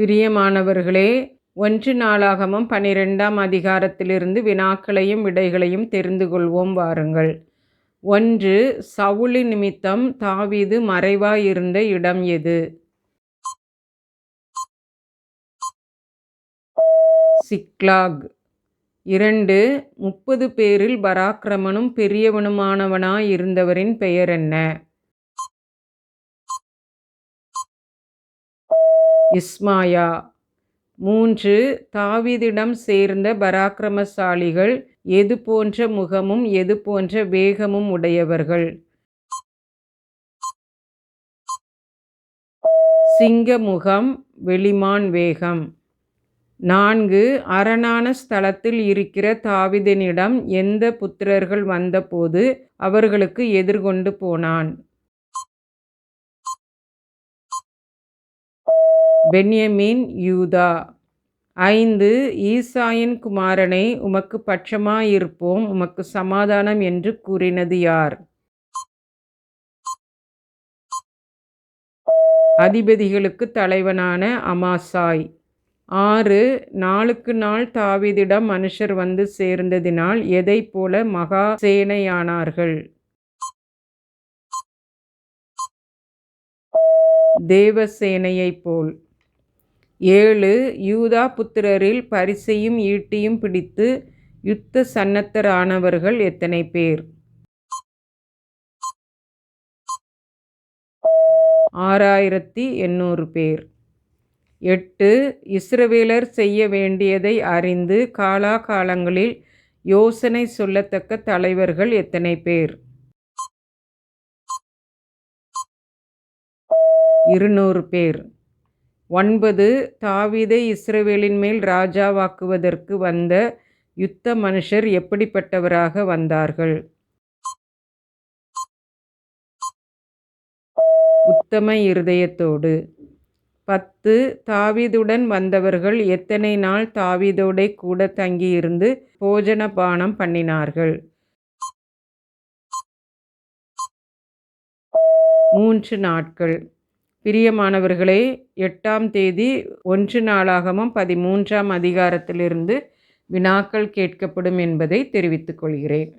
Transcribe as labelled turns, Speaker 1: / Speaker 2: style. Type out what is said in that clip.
Speaker 1: பிரியமானவர்களே ஒன்று நாளாகமும் பனிரெண்டாம் அதிகாரத்திலிருந்து வினாக்களையும் விடைகளையும் தெரிந்து கொள்வோம் வாருங்கள். ஒன்று சவுளி நிமித்தம் தாவீது மறைவாயிருந்த இடம் எது? சிக்லாக். இரண்டு முப்பது பேரில் பராக்கிரமனும் பெரியவனுமானவனாயிருந்தவரின் பெயர் என்ன? இஸ்மாயா. மூன்று தாவிதிடம் சேர்ந்த பராக்கிரமசாலிகள் எது போன்ற முகமும் எது போன்ற வேகமும் உடையவர்கள்? சிங்க முகம் வெளிமான் வேகம். நான்கு அரணான ஸ்தலத்தில் இருக்கிற தாவிதனிடம் எந்த புத்திரர்கள் வந்தபோது அவர்களுக்கு எதிர்கொண்டு போனான்? பென்யமீன் யூதா. ஐந்து ஈசாயின் குமாரனை உமக்கு பட்சமாயிருப்போம் உமக்கு சமாதானம் என்று கூறினது யார்? அதிபதிகளுக்கு தலைவனான அமாசாய். ஆறு நாளுக்கு நாள் தாவீதிடம் மனுஷர் வந்து சேர்ந்ததினால் எதை போல மகா சேனையானார்கள்? தேவசேனையைப் போல். ஏழு யூதா புத்திரரில் பரிசையும் ஈட்டியும் பிடித்து யுத்த சன்னத்தரானவர்கள் எத்தனை பேர்? ஆறாயிரத்தி எண்ணூறு பேர். எட்டு இஸ்ரவேலர் செய்ய வேண்டியதை அறிந்து காலாகாலங்களில் யோசனை சொல்லத்தக்க தலைவர்கள் எத்தனை பேர்? இருநூறு பேர். ஒன்பது தாவீதை இஸ்ரவேலின் மேல் ராஜாவாக்குவதற்கு வந்த யுத்த மனுஷர் எப்படிப்பட்டவராக வந்தார்கள்? உத்தம இருதயத்தோடு. பத்து தாவிதுடன் வந்தவர்கள் எத்தனை நாள் தாவீதோடே கூட தங்கியிருந்து போஜன பானம் பண்ணினார்கள்? மூன்று நாட்கள். பிரியமானவர்களே எட்டாம் தேதி ஒன்று நாளாகவும் பதிமூன்றாம் அதிகாரத்திலிருந்து வினாக்கள் கேட்கப்படும் என்பதை தெரிவித்துக் கொள்கிறேன்.